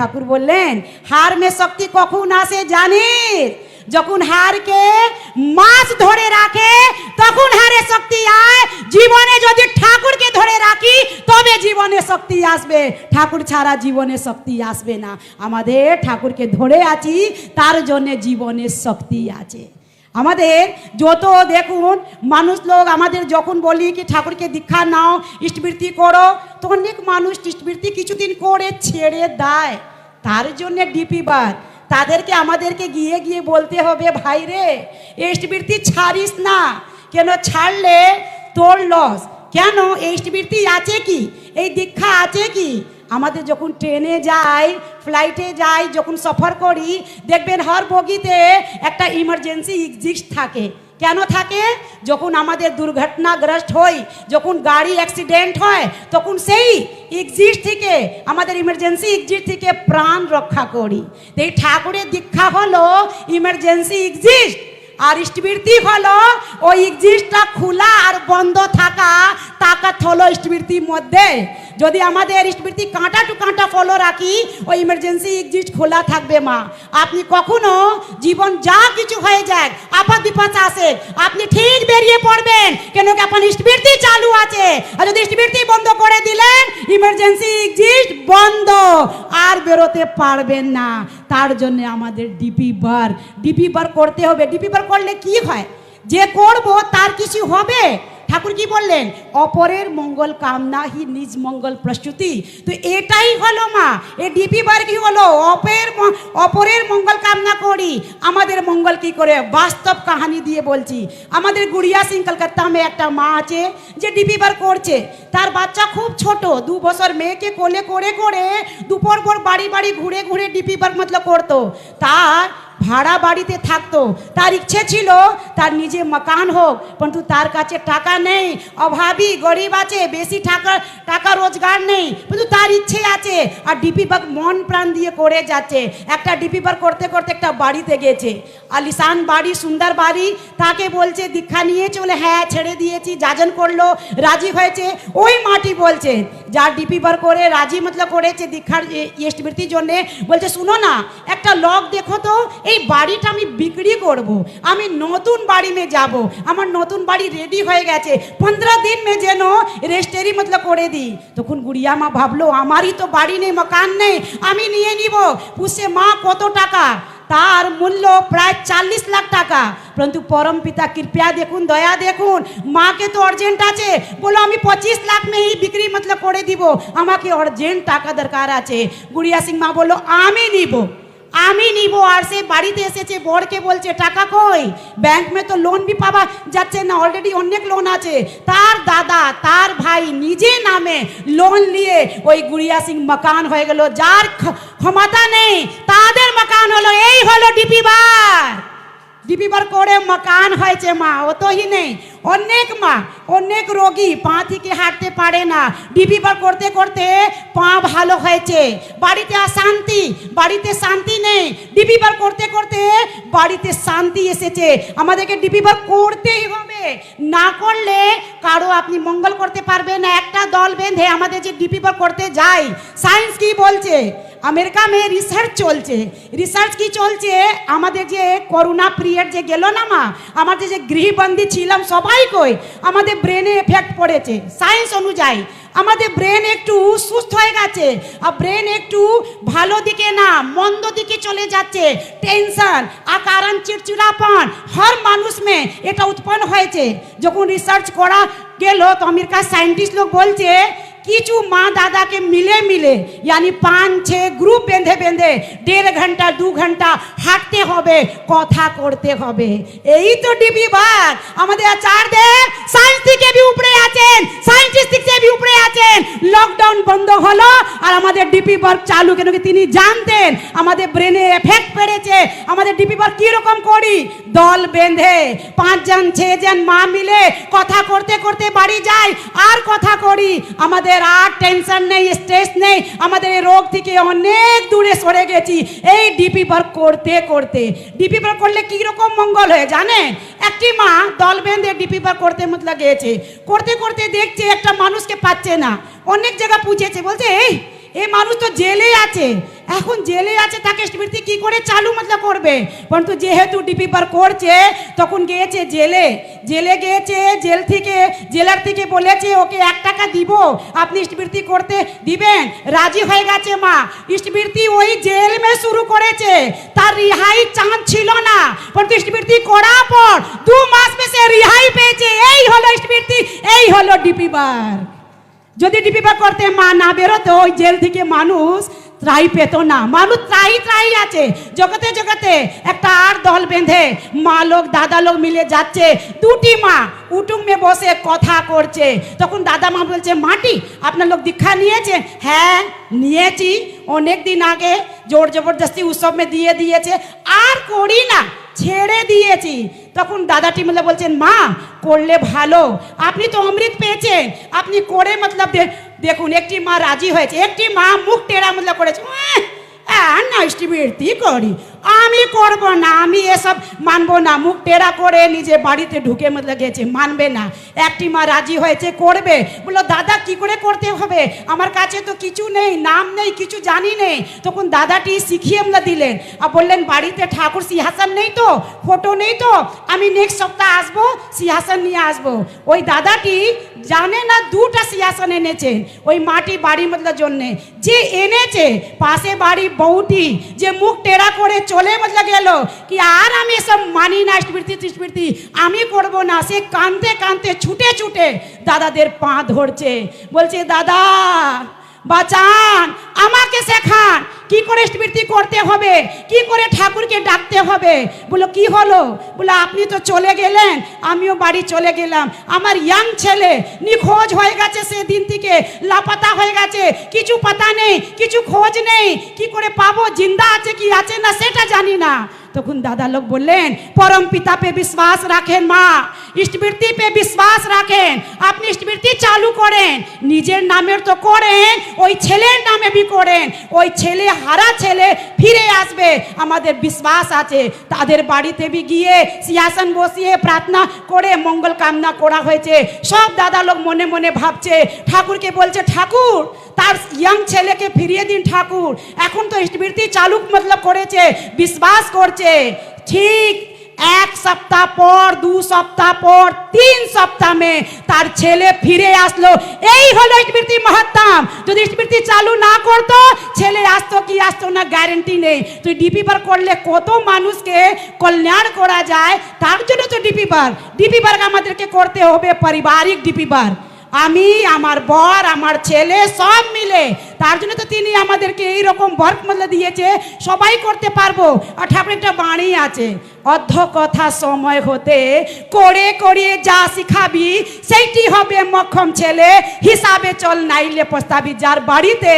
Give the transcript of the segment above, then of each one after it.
ঠাকুর বললেন, হার মে শক্তি কখন আসে জানিস যখন হারকে মাছ ধরে রাখে, তখন হারে শক্তি আয়। জীবনে যদি ঠাকুরকে ধরে রাখি, তবে জীবনে শক্তি আসবে। ঠাকুর ছাড়া জীবনে শক্তি আসবে না। আমাদের ঠাকুরকে ধরে আছি, তার জন্যে জীবনের শক্তি আছে। আমাদের যত দেখুন, মানুষ লোক আমাদের যখন বলি কি, ঠাকুরকে দীক্ষা নাও, ইষ্টবৃত্তি করো তো অনেক মানুষ ইষ্টবৃত্তি কিছুদিন করে ছেড়ে দেয়। তার জন্যে ডিপি বার। তাদেরকে আমাদেরকে গিয়ে গিয়ে বলতে হবে, ভাই রে, ইষ্টবৃত্তি ছাড়িস না। কেন ছাড়লে তোর লস কেন? এই ইষ্টবৃত্তি আছে কি? এই দীক্ষা আছে কি? আমাদের যখন ট্রেনে যাই ফ্লাইটে যাই, যখন সফর করি, দেখবেন হর বগিতে একটা ইমার্জেন্সি এক্সিস্ট থাকে। কেন থাকে? যখন আমাদের দুর্ঘটনাগ্রস্ত হই, যখন গাড়ি অ্যাক্সিডেন্ট হয়, তখন সেই এক্সিস্ট থেকে, আমাদের ইমার্জেন্সি এক্সিস্ট থেকে প্রাণ রক্ষা করি। এই ঠাকুরের দীক্ষা হলো ইমার্জেন্সি এক্সিস্ট আর ইষ্টবৃত্তি হলো ওই এক্সিস্টটা খোলা আর বন্ধ থাকা, তাকাত হলো ইষ্টবৃত্তির মধ্যে। যদি আমাদের ইষ্টবৃত্তি কাঁটা টু কাঁটা ফলো রাখি, ওই ইমার্জেন্সি এক্সিস্ট খোলা থাকবে মা। আপনি কখনো জীবন যা কিছু হয়ে যাক, আপাত বিপাত আসে আপনি ঠিক বেরিয়ে পড়বেন, কেন কি আপনার ইষ্টবৃত্তি চালু আছে? আর যদি ইষ্টবৃত্তি বন্ধ করে দিলেন ইমার্জেন্সি এক্সিস্ট বন্ধ। আর বেরোতে পারবেন না। তার জন্য আমাদের ডিপি বার ডিপি বার করতে হবে। ডিপি বার করলে কি হয়? যে করব, তার কিছু হবে? ঠাকুর কি বললেন? অপরের মঙ্গল কামনা হি নিজ মঙ্গল প্রস্তুতি। তো এটাই হলো মা, এ ডিপি বার কি হলো? অপের অপরের মঙ্গল কামনা করি। আমাদের মঙ্গল কি করে? বাস্তব কাহানি দিয়ে বলছি। আমাদের গুড়িয়া সিং কলকাতা মে একটা মা আছে, যে ডিপি বার করছে। তার বাচ্চা খুব ছোট, দু বছর মেয়েকে কোলে করে করে দুপুর পর বাড়ি বাড়ি ঘুরে ঘুরে ডিপি বার মতলব করতো। তার ভাড়া বাড়িতে থাকতো। তার ইচ্ছে ছিল, তার নিজে মকান হোক, কিন্তু তার কাছে টাকা নেই। অভাবী গরিব আছে, বেশি টাকা টাকা রোজগার নেই, কিন্তু তার ইচ্ছে আছে। আর ডিপি বাগ মন প্রাণ দিয়ে করে যাচ্ছে। একটা ডিপি বার করতে করতে একটা বাড়িতে গেছে। আলিশান বাড়ি, সুন্দর বাড়ি, তাকে বলছে, দীক্ষা নিয়ে চলে হ্যাঁ ছেড়ে দিয়েছি, যাজন করল, রাজি হয়েছে, ওই মাটি বলছে। যার ডিপি বার করে, রাজি মতলব করেছে দীক্ষার ইষ্টবৃত্তির জন্যে। বলছে, শুনো না, একটা লক দেখো তো এই বাড়িটা আমি বিক্রি করব। আমি নতুন বাড়ি মে যাব। আমার নতুন বাড়ি রেডি হয়ে গেছে। পনেরো দিন মে যেন রেস্টেরি মতলব করে দিই। তখন গুড়িয়া মা ভাবলো, আমারই তো বাড়ি নেই, মকান নেই, আমি নিয়ে নিব। পুষে মা কত টাকা? তার মূল্য প্রায় চাল্লিশ লাখ টাকা। পরন্তু পরম পিতা কৃপয়া দেখুন, দয়া দেখুন। মাকে তো অর্জেন্ট আছে। বলো, আমি পঁচিশ লাখ মেই বিক্রি মতলব করে দিব। আমাকে অর্জেন্ট টাকা দরকার আছে। গুড়িয়া সিং মা বলল, আমি নিব। আমি নিব আর সে বাড়িতে এসেছে, বরকে বলছে, টাকা কই? ব্যাংক মে তো লোন বি পাওয়া যাচ্ছে না অলরেডি অনেক লোন আছে। তার দাদা, তার ভাই নিজে নামে লোন নিয়ে ওই গুড়িয়া সিং মকান হয়ে গেল, যার ক্ষমতা নেই, তাদের মকান হলো, এই হলো ডিপি বার। ডিপি বার করে মকান হয়েছে মা, অতই নেই। অনেক মা, অনেক রোগী পা থেকে হাঁটতে পারে না। ডিপি বার করতে করতে পা ভালো হয়েছে। বাড়িতে অশান্তি, বাড়িতে শান্তি নেই। ডিপি বার করতে করতে বাড়িতে শান্তি এসেছে। আমাদেরকে ডিপি বার করতেই হবে। না করলে কারও আপনি মঙ্গল করতে পারবেন না। একটা দল বেঁধে আমাদের যে ডিপি বার করতে যাই সায়েন্স কি বলছে? আমেরিকা মে রিসার্চ চলছে। রিসার্চ কি চলছে? আমাদের যে করোনা পিরিয়ড যে গেল না মা, আমাদের যে গৃহবন্দী ছিলাম সবাই কই, আমাদের ব্রেনে এফেক্ট পড়েছে। সায়েন্স অনুযায়ী, আমাদের ব্রেন একটু সুস্থ হয়ে গেছে, আর ব্রেন একটু ভালো দিকে না, মন্দ দিকে চলে যাচ্ছে। টেনশন আর কারণ চিড়চিড়াপন, হর মানুষ মে এটা উৎপন্ন হয়েছে। যখন রিসার্চ করা গেল, তো আমেরিকার সায়েন্টিস্ট লোক বলছে কিছু মা দাদাকে মিলে মিলে यानी পাঁচ ছে গ্রুপ বেঁধে বেঁধে দেড় ঘণ্টা দু ঘণ্টা হাঁটতে হবে কথা করতে হবে এই তো ডিবি বাদ আমাদের আচার দে সায়েন্স থেকে বি উপরে আছেন সায়েন্টিস্ট থেকে বি উপরে আছেন লকডাউন বন্ধ হলো আর আমাদের ডিপি ওয়ার্ক চালু কেন কি তিনি জানতেন আমাদের ব্রেনে এফেক্ট পড়েছে আমাদের ডিপি ওয়ার্ক কীরকম করি দল বেঁধে পাঁচজন ছজন মা মিলে কথা করতে বাড়ি যাই, আর কথা করি। আমাদের আর টেনশন নেই স্ট্রেস নেই। আমাদের এই রোগ থেকে অনেক দূরে সরে গেছি। এই ডিপি বার করতে করতে। ডিপি বার করলে কি রকম মঙ্গল হয়ে জানেন একটি মা দল বেঁধে ডিপি বার করতে মতলব গিয়েছে করতে করতে দেখছে একটা মানুষকে পাচ্ছে না। অনেক জায়গা পুজেছে। বলছে, এই এই মানুষ তো জেলে আছে। এখন জেলে আছে, তাকে স্মৃতি কি করে চালু মতলব করবে? পরন্তু যেহেতু ডিপি বার করছে, তখন গিয়েছে জেলে। জেলে গিয়েছে, জেল থেকে, জেলার থেকে বলেছে, ওকে এক টাকা দিব, আপনি স্মৃতি করতে দিবেন। রাজি হয়ে গেছে মা। স্মৃতি ওই জেল মে শুরু করেছে। তার রিহাই চান্স ছিল না। পরন্তু স্মৃতি করার পর দু মাস মে সে রিহাই পেয়েছে। এই হলো স্মৃতি, এই হলো ডিপি বার যদি ডিপিপা করতে মা না বেরোতো, ওই জেল থেকে মানুষ ত্রাই পেত না। মানুষ ত্রাই ত্রাই আছে। জগতে জগতে একটা আর দল বেঁধে মা লোক, দাদা লোক মিলে যাচ্ছে। দুটি মা উটুমে বসে কথা করছে। তখন দাদা মা বলছে, মাটি, আপনার লোক দীক্ষা নিয়েছে? হ্যাঁ নিয়েছি। অনেক দিন আগে জোর জবরদস্তি উৎসব মে দিয়ে দিয়েছে। আর করি না, ছেড়ে দিয়েছি। তখন দাদাটি মিলে বলছেন, মা, করলে ভালো। আপনি তো অমৃত পেয়েছেন। আপনি করে মতলব দেখুন, একটি মা রাজি হয়েছে, একটি মা মুখ টেরা মতলা করেছে আর না বৃত্তি করি? আমি করব না, আমি এসব মানবো না। মুখ টেরা করে নিজে বাড়িতে ঢুকে গেছে, মানবে না। একটি মা রাজি হয়েছে, করবে। বলল, দাদা, কি করে করতে হবে? আমার কাছে তো কিছু নেই, নাম নেই, কিছু জানি নেই। তখন দাদাটি শিখিয়ে আমরা দিলেন, আর বললেন, বাড়িতে ঠাকুর সিংহাসন নেই তো, ফটো নেই তো, আমি নেক্সট সপ্তাহ আসব, সিংহাসন নিয়ে আসব। ওই দাদাটি জানে না, দুটা সিংহাসন এনেছেন ওই মাটি বাড়ি মতলব জন্যে। যে এনেছে, পাশে বাড়ি বউটি, যে মুখ টেরা করে চলে বদলে গেল। কি আর আমি এসব মানি না স্মৃতি স্মৃতি আমি করব না। সে কাঁদতে কাঁদতে ছুটে ছুটে দাদাদের পা ধরছে। বলছে, দাদা বাঁচান, আমাকে শেখান, কি করে স্মৃতি করতে হবে, কি করে ঠাকুরকে ডাকতে হবে। বলো, কি হলো? বলে, আপনি তো চলে গেলেন, আমিও বাড়ি চলে গেলাম। আমার ইয়াং ছেলে নিখোঁজ হয়ে গেছে সেদিন থেকে, লাপাতা হয়ে গেছে, কিছু পাতা নেই, কিছু খোঁজ নেই, কি করে পাবো, জিন্দা আছে কি আছে না, সেটা জানি না। তখন দাদা লোক বললেন, পরম পিতা পে বিশ্বাস রাখেন মা ইষ্টবৃত্তি পে বিশ্বাস রাখেন, আপনি ইষ্টবৃত্তি চালু করেন, নিজের নামের তো করেন, ওই ছেলের নামে বি করেন, ওই ছেলে, হারা ছেলে ফিরে আসবে, আমাদের বিশ্বাস আছে, তাদের বাড়িতে বি গিয়ে সিংহাসন বসিয়ে প্রার্থনা করে মঙ্গল কামনা করা হয়েছে। সব দাদা লোক মনে মনে ভাবছে, ঠাকুরকে বলছে, ঠাকুর, তার ইয়াং ছেলেকে ফিরিয়ে দিন ঠাকুর, এখন তো স্মৃতি চালু মতলব করেছে, বিশ্বাস করছে ঠিক এক সপ্তাহ পর, দু সপ্তাহ পর, তিন সপ্তাহ মে তার ছেলে ফিরে আসলো। এই হলো স্মৃতি মহাত্মাম যদি স্মৃতি চালু না করতো ছেলে আসতো কি আসতো না গ্যারেন্টি নেই। তুই ডিপি বার করলে কত মানুষকে কল্যাণ করা যায়, তার জন্য তো ডিপি বার ডিপি বার আমাদেরকে করতে হবে পারিবারিক ডিপি বার আমি, আমার বর, আমার ছেলে সব মিলে তার জন্য তো তিনি আমাদেরকে এই রকম ওয়ার্ক মতলব দিয়েছে, সবাই করতে পারব। আর ঠাকুর একটা বাণী আছে, অর্ধ কথা সময় হতে করে করিয়ে যা শিখাবি, সেইটি হবে মক্ষম ছেলে। হিসাবে চল নাইলে প্রস্তাবি, যার বাড়িতে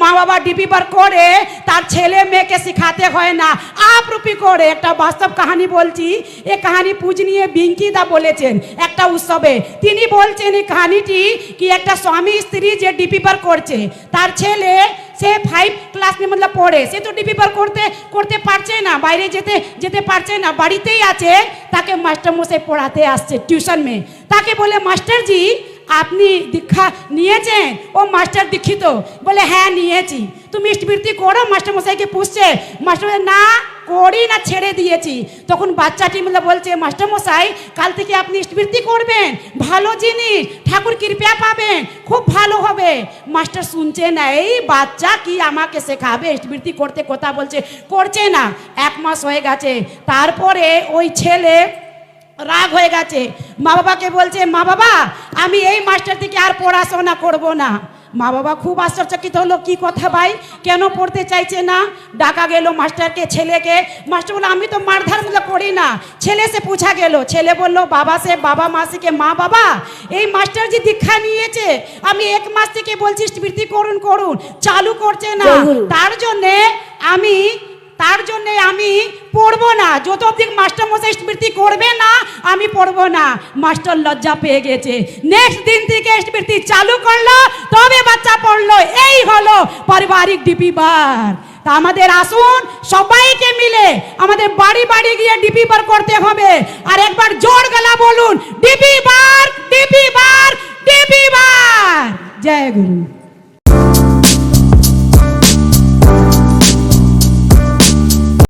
মা বাবা ডিপিবার করে, তার ছেলে মেয়েকে শিখাতে হয় না। আপরূপী করে একটা বাস্তব কাহিনী বলছি, এ কাহিনী পূজনীয় বিঙ্কি দা বলেছেন একটা উৎসবে। তিনি বলছেন এই কাহিনীটি কি একটা স্বামী স্ত্রী যে ডিপিবার করছে, তার ছেলে, সে ফাইভ ক্লাস নিয়ে মতলব পড়ে। সে তো ডিপি বার করতে করতে পারছে না, বাইরে যেতে যেতে পারছে না, বাড়িতেই আছে। তাকে মাস্টারমশাই পড়াতে আসছে টিউশন মেয়ে। তাকে বলে মাস্টারজি আপনি দীক্ষা নিয়েছেন? ও মাস্টার দীক্ষিত। বলে হ্যাঁ নিয়েছি। তুমি ইষ্টবৃত্তি করো মাস্টারমশাইকে পুষছে। মাস্টার না, করি না, ছেড়ে দিয়েছি। তখন বাচ্চাটি মিলে বলছে মাস্টারমশাই কাল থেকে আপনি স্মৃতি করবেন। ভালো জিনিস, ঠাকুর কৃপা পাবেন। খুব ভালো হবে। মাস্টার শুনছে না, এই বাচ্চা কি আমাকে শেখাবে? ইষ্টবৃত্তি করতে কথা বলছে, করছে না। এক মাস হয়ে গেছে। তারপরে ওই ছেলে রাগ হয়ে গেছে। মা বাবাকে বলছে মা বাবা আমি এই মাস্টার থেকে আর পড়াশোনা করব না। মা বাবা খুব আশ্চর্যচকিত হলো কি কথা ভাই? কেন পড়তে চাইছে না? ডাকা গেল মাস্টারকে ছেলেকে। মাস্টার বলল আমি তো মারধার মতো করি না। ছেলে সে পুছা গেল। ছেলে বলল বাবা সে বাবা মাসিকে মা বাবা এই মাস্টার যে দীক্ষা নিয়েছে আমি এক মাস থেকে বলছি স্মৃতি করুন করুন চালু করছে না। তার জন্যে আমি তার জন্যে আমি পড়ব না। যত অব্দি মাস্টার মশাই স্মৃতি করবে না, আমি পড়ব না। মাস্টার লজ্জা পেয়ে গেছে। নেক্সট দিন থেকে স্মৃতি চালু করল, তবে বাচ্চা পড়ল। এই হলো পারিবারিক ডিপি বার। তা আমাদের আসুন, সবাইকে মিলে আমাদের বাড়ি বাড়ি গিয়ে ডিপি বার করতে হবে। আর একবার জোর গলা বলুন, ডিপি বার ডিপি বার ডিপি বার। জয় গুরু।